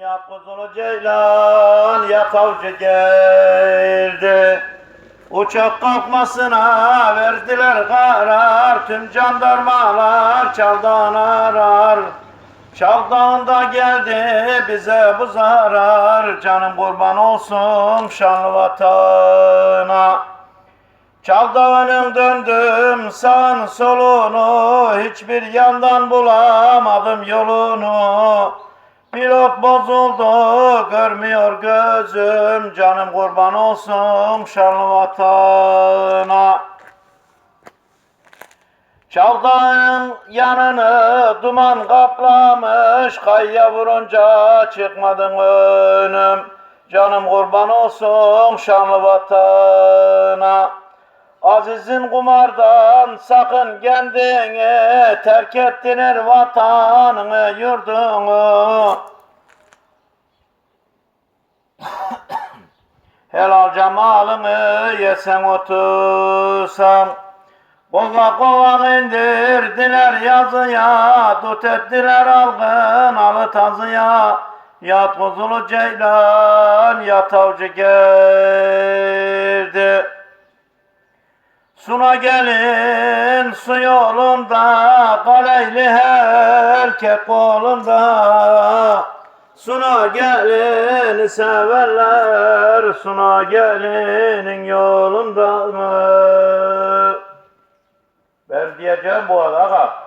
Ya kuzulu ceylan ya tavcı geldi. Uçak kalkmasına verdiler karar. Tüm jandarmalar çaldan arar. Çaldağında geldi bize bu zarar. Canım kurban olsun şanlı vatana. Çaldağının döndüm sağın solunu Hiçbir yandan bulamadım yolunu Pilot bozuldu görmüyor gözüm. Canım kurban olsun şanlı vatana Çaldağın yanını duman kaplamış Kayya vurunca çıkmadın önüm. Canım kurban olsun şanlı vatana Azizin kumardan sakın kendini Terk ettiler vatanını yurdunu. Helal cemalını yesen otursan. Kova kova indirdiler yazıya Tut ettiler algın alı tazıya. Yat kuzulu ceylan yat avcı geldi Suna gelin su yolunda Kaleyli erkek kolunda Suna gelin severler Suna gelinin yolunda mı? Ben diyeceğim bu arada.